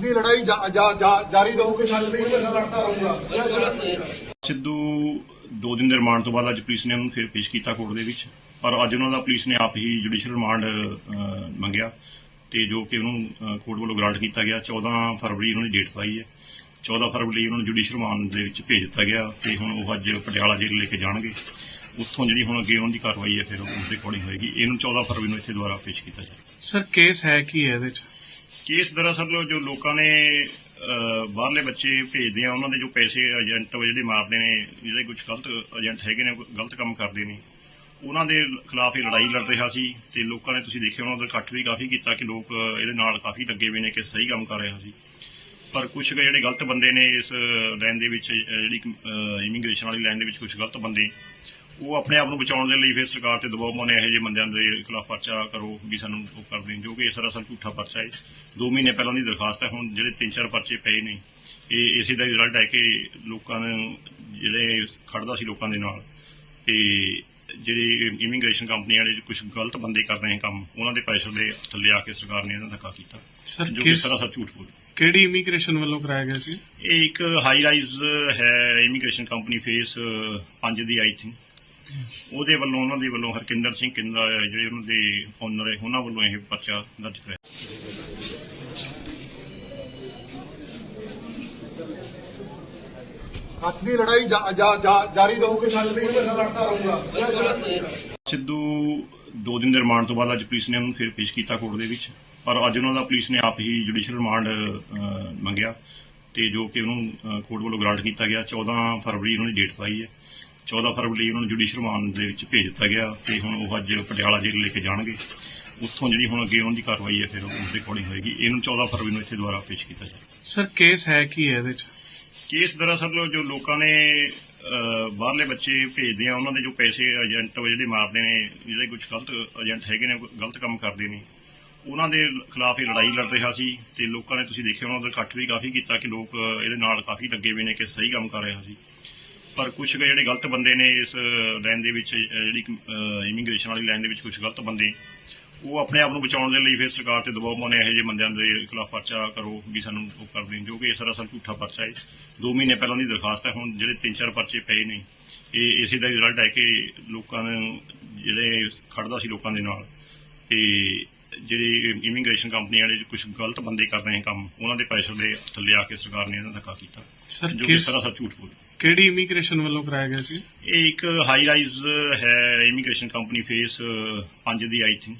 ਦੀ ਲੜਾਈ ਜਾਰੀ ਰਹੂਗੀ ਸੱਚ ਦੀ ਮੈਂ ਲੜਦਾ ਰਹੂੰਗਾ। ਸਿੱਧੂ ਦੋ ਦਿਨ ਦੇ ਰਿਮਾਂਡ ਤੋਂ ਬਾਅਦ ਅੱਜ ਪੁਲਿਸ ਨੇ ਉਹਨੂੰ ਫਿਰ ਪੇਸ਼ ਕੀਤਾ ਕੋਰਟ ਦੇ ਵਿੱਚ। ਪਰ ਅੱਜ ਉਹਨਾਂ ਦਾ ਪੁਲਿਸ ਨੇ ਆਪ ਹੀ ਜੁਡੀਸ਼ੀਅਲ ਰਿਮਾਂਡ ਮੰਗਿਆ ਤੇ ਜੋ ਕਿ ਉਹਨੂੰ ਕੋਰਟ ਵੱਲੋਂ ਗ੍ਰਾਂਟ ਕੀਤਾ ਗਿਆ। 14 ਫਰਵਰੀ ਉਹਨਾਂ ਦੀ ਡੇਟ ਪਾਈ ਹੈ। 14 ਫਰਵਰੀ ਉਹਨਾਂ ਨੂੰ ਜੁਡੀਸ਼ੀਅਲ ਰਿਮਾਂਡ ਦੇ ਵਿੱਚ ਭੇਜ ਦਿੱਤਾ ਗਿਆ ਤੇ ਹੁਣ ਉਹ ਅੱਜ ਪਟਿਆਲਾ ਜੇਲ੍ਹ ਲੈ ਕੇ ਜਾਣਗੇ। ਉੱਥੋਂ ਜਿਹੜੀ ਹੁਣ ਅੱਗੇ ਉਹਨਾਂ ਦੀ ਕਾਰਵਾਈ ਹੈ ਫਿਰ ਉਸ ਦੇ ਅਕੋਰਡਿੰਗ ਹੋਏਗੀ। ਇਹਨੂੰ 14 ਫਰਵਰੀ ਨੂੰ ਇੱਥੇ ਦੁਬਾਰਾ ਪੇਸ਼ ਕੀਤਾ ਜਾਏ ਸਰ ਕੇਸ ਹੈ ਕੀ ਹੈ ਇਹਦੇ ਚ? ਕੇਸ ਦਰਅਸਲ ਜੋ ਲੋਕਾਂ ਨੇ ਅਹ, ਬਾਹਰਲੇ ਬੱਚੇ ਭੇਜਦੇ ਆ ਉਹਨਾਂ ਦੇ ਜੋ ਪੈਸੇ ਏਜੰਟ ਜਿਹੜੇ ਮਾਰਦੇ ਨੇ ਜਿਹੜੇ ਕੁਝ ਗਲਤ ਏਜੰਟ ਹੈਗੇ ਨੇ ਗਲਤ ਕੰਮ ਕਰਦੇ ਨੇ ਉਹਨਾਂ ਦੇ ਖਿਲਾਫ ਇਹ ਲੜਾਈ ਲੜ ਰਿਹਾ ਸੀ ਤੇ ਲੋਕਾਂ ਨੇ ਤੁਸੀਂ ਦੇਖਿਆ ਉਹਨਾਂ ਦਾ ਇਕੱਠ ਵੀ ਕਾਫੀ ਕੀਤਾ ਕਿ ਲੋਕ ਇਹਦੇ ਨਾਲ ਕਾਫੀ ਲੱਗੇ ਹੋਏ ਨੇ ਕਿ ਸਹੀ ਕੰਮ ਕਰ ਰਿਹਾ ਸੀ। ਪਰ ਕੁਝ ਜਿਹੜੇ ਗਲਤ ਬੰਦੇ ਨੇ ਇਸ ਲਾਈਨ ਦੇ ਵਿੱਚ ਅਹ, ਜਿਹੜੀ ਇਮੀਗ੍ਰੇਸ਼ਨ ਵਾਲੀ ਲਾਈਨ ਦੇ ਵਿੱਚ ਕੁਝ ਗਲਤ ਬੰਦੇ ਉਹ ਆਪਣੇ ਆਪ ਨੂੰ ਬਚਾਉਣ ਦੇ ਲਈ ਫਿਰ ਸਰਕਾਰ ਤੇ ਦਬਾਅ ਪਾਉਂਦੇ ਇਹੋ ਜਿਹੇ ਬੰਦਿਆਂ ਦੇ ਖਿਲਾਫ ਪਰਚਾ ਕਰੋ ਵੀ ਸਾਨੂੰ ਉਹ ਕਰ ਦੇਣ ਜੋ ਕਿ ਇਹ ਸਰਾਸਰ ਝੂਠਾ ਪਰਚਾ ਹੈ। 2 ਮਹੀਨੇ ਪਹਿਲਾਂ ਦੀ ਦਰਖਾਸਤ ਹੈ ਹੁਣ ਜਿਹੜੇ ਤਿੰਨ ਚਾਰ ਪਰਚੇ ਪਏ ਨੇ ਇਹ ਇਸੇ ਦਾ ਰਿਜ਼ਲਟ ਹੈ ਕਿ ਲੋਕਾਂ ਨੂੰ ਜਿਹੜੇ ਖੜਦਾ ਸੀ ਲੋਕਾਂ ਦੇ ਨਾਲ ਤੇ ਜਿਹੜੇ ਇਮੀਗ੍ਰੇਸ਼ਨ ਕੰਪਨੀਆਂ ਵਾਲੇ ਕੁਝ ਗਲਤ ਬੰਦੇ ਕਰ ਰਹੇ ਕੰਮ ਉਹਨਾਂ ਦੇ ਪ੍ਰੈਸ਼ਰ ਦੇ ਥੱਲੇ ਆ ਕੇ ਸਰਕਾਰ ਨੇ ਇਹਨਾਂ ਦਾ ਧੱਕਾ ਕੀਤਾ ਸਰ ਜੋ ਕਿ ਸਰਾਸਰ ਝੂਠ ਬੋਲ। ਕਿਹੜੀ ਇਮੀਗ੍ਰੇਸ਼ਨ ਵੱਲੋਂ ਕਰਾਇਆ ਗਿਆ ਸੀ? ਇਹ ਇੱਕ ਹਾਈ ਰਾਈਜ਼ ਹੈ ਇਮੀਗ੍ਰੇਸ਼ਨ ਕੰਪਨੀ ਫੇਸ 5 ਦੀ ਆਈ ਥਿੰਕ। ਉਹਦੇ ਵੱਲੋਂ ਉਹਨਾਂ ਦੇ ਵੱਲੋਂ ਹਰਕਿੰਦਰ ਸਿੰਘ ਕਿੰਦਾ ਜਿਹੜੇ ਉਹਨਾਂ ਦੇ ਓਨਰ ਹੈ ਉਹਨਾਂ ਵੱਲੋਂ ਇਹ ਪਰਚਾ ਦਰਜ ਕਰਾਇਆ। ਦੀ ਲੜਾਈ ਜਾਰੀ ਰਹੂਗੀ ਸੱਚ ਦੀ ਮੈਂ ਲੜਦਾ ਰਹੂੰਗਾ। ਸਿੱਧੂ ਦੋ ਦਿਨ ਦੇ ਰਿਮਾਂਡ ਤੋਂ ਬਾਅਦ ਅੱਜ ਪੁਲਿਸ ਨੇ ਉਹਨੂੰ ਫਿਰ ਪੇਸ਼ ਕੀਤਾ ਕੋਰਟ ਦੇ ਵਿੱਚ ਪਰ ਅੱਜ ਉਹਨਾਂ ਦਾ ਪੁਲਿਸ ਨੇ ਆਪ ਹੀ ਜੁਡੀਸ਼ੀਅਲ ਰਿਮਾਂਡ ਮੰਗਿਆ ਤੇ ਜੋ ਕਿ ਉਹਨੂੰ ਕੋਰਟ ਵੱਲੋਂ ਗ੍ਰਾਂਟ ਕੀਤਾ ਗਿਆ। 14 ਫਰਵਰੀ ਉਹਨਾਂ ਦੀ ਡੇਟ ਪਾਈ ਹੈ। 14 ਫਰਵਰੀ ਉਹਨਾਂ ਨੂੰ ਜੁਡੀਸ਼ੀਅਲ ਰਿਮਾਂਡ ਦੇ ਵਿੱਚ ਭੇਜ ਦਿੱਤਾ ਗਿਆ ਤੇ ਹੁਣ ਉਹ ਅੱਜ ਪਟਿਆਲਾ ਜੇਲ੍ਹ ਲੈ ਕੇ ਜਾਣਗੇ। ਉੱਥੋਂ ਜਿਹੜੀ ਹੁਣ ਅੱਗੇ ਉਹਨਾਂ ਦੀ ਕਾਰਵਾਈ ਹੈ ਫਿਰ ਉਸ ਦੇ ਅਕੋਰਡਿੰਗ ਹੋਏਗੀ। ਇਹਨੂੰ 14 ਫਰਵਰੀ ਨੂੰ ਇੱਥੇ ਦੁਬਾਰਾ ਪੇਸ਼ ਕੀਤਾ ਜਾਏ ਸਰ ਕੇਸ ਹੈ ਕੀ ਹੈ ਇਹਦੇ ਚ ਕੇਸ ਦਰਅਸਲ ਜੋ ਲੋਕਾਂ ਨੇ ਬਾਹਰਲੇ ਬੱਚੇ ਭੇਜਦੇ ਆ ਉਹਨਾਂ ਦੇ ਜੋ ਪੈਸੇ ਏਜੰਟ ਜਿਹੜੇ ਮਾਰਦੇ ਨੇ ਜਿਹੜੇ ਕੁਝ ਗਲਤ ਏਜੰਟ ਹੈਗੇ ਨੇ ਗਲਤ ਕੰਮ ਕਰਦੇ ਨੇ ਉਹਨਾਂ ਦੇ ਖਿਲਾਫ ਇਹ ਲੜਾਈ ਲੜ ਰਿਹਾ ਸੀ ਤੇ ਲੋਕਾਂ ਨੇ ਤੁਸੀਂ ਦੇਖਿਆ ਉਹਨਾਂ ਦਾ ਇਕੱਠ ਵੀ ਕਾਫੀ ਕੀਤਾ ਕਿ ਲੋਕ ਇਹਦੇ ਨਾਲ ਕਾਫੀ ਲੱਗੇ ਹੋਏ ਨੇ ਕਿ ਸਹੀ ਕੰਮ ਕਰ ਰਿਹਾ ਸੀ। ਪਰ ਕੁਝ ਜਿਹੜੇ ਗਲਤ ਬੰਦੇ ਨੇ ਇਸ ਲਾਈਨ ਦੇ ਵਿੱਚ ਜਿਹੜੀ ਇਮੀਗ੍ਰੇਸ਼ਨ ਵਾਲੀ ਲਾਈਨ ਦੇ ਵਿੱਚ ਕੁਝ ਗਲਤ ਬੰਦੇ, ਉਹ ਆਪਣੇ ਆਪ ਨੂੰ ਬਚਾਉਣ ਦੇ ਲਈ ਫਿਰ ਸਰਕਾਰ ਤੇ ਦਬਾਅ ਪਾਉਂਦੇ ਇਹੋ ਜਿਹੇ ਬੰਦਿਆਂ ਦੇ ਖਿਲਾਫ ਪਰਚਾ ਕਰੋ ਵੀ ਸਾਨੂੰ ਉਹ ਕਰ ਦੇਣ, ਜੋ ਕਿ ਇਹ ਸਰਾਸਰ ਝੂਠਾ ਪਰਚਾ ਹੈ। 2 ਮਹੀਨੇ ਪਹਿਲਾਂ ਦੀ ਦਰਖਾਸਤ ਹੈ, ਹੁਣ ਜਿਹੜੇ ਤਿੰਨ ਚਾਰ ਪਰਚੇ ਪਏ ਨੇ, ਇਹ ਇਸੇ ਦਾ ਰਿਜ਼ਲਟ ਹੈ ਕਿ ਲੋਕਾਂ ਨੂੰ, ਜਿਹੜੇ ਖੜਦਾ ਸੀ ਲੋਕਾਂ ਦੇ ਨਾਲ, ਤੇ ਜਿਹੜੇ ਇਮੀਗ੍ਰੇਸ਼ਨ ਕੰਪਨੀਆਂ ਵਾਲੇ ਕੁਝ ਗਲਤ ਬੰਦੇ ਕਰ ਰਹੇ ਕੰਮ ਉਹਨਾਂ ਦੇ ਪ੍ਰੈਸ਼ਰ ਦੇ ਥੱਲੇ ਆ ਕੇ ਸਰਕਾਰ ਨੇ ਇਹਨਾਂ ਦਾ ਧੱਕਾ ਕੀਤਾ ਸਰ ਜੋ ਕਿ ਕਿਸ ਸਰਾਸਰ ਝੂਠ ਬੋਲ ਕਿਹੜੀ ਇਮੀਗ੍ਰੇਸ਼ਨ ਵੱਲੋਂ ਕਰਾਇਆ ਗਿਆ ਸੀ? ਇਹ ਇੱਕ ਹਾਈ ਰਾਈਜ਼ ਹੈ ਇਮੀਗ੍ਰੇਸ਼ਨ ਕੰਪਨੀ ਫੇਸ 5 ਦੀ ਆਈ ਥਿੰਕ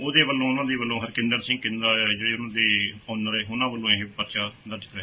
ਉਹਦੇ ਵੱਲੋਂ ਉਹਨਾਂ ਦੇ ਵੱਲੋਂ ਹਰਕਿੰਦਰ ਸਿੰਘ ਕਿੰਦਾ ਜਿਹੜੇ ਉਹਨਾਂ ਦੇ ਓਨਰ ਹੈ ਉਹਨਾਂ ਵੱਲੋਂ ਇਹ ਪਰਚਾ ਦਰਜ ਕਰਾਇਆ